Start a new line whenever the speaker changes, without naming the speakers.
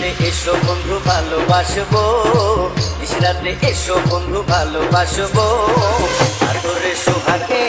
রাত্রে এসো বন্ধু ভালোবাসবো। নিশি রাত্রে এসো বন্ধু ভালোবাসবো। আদরে সোহাগে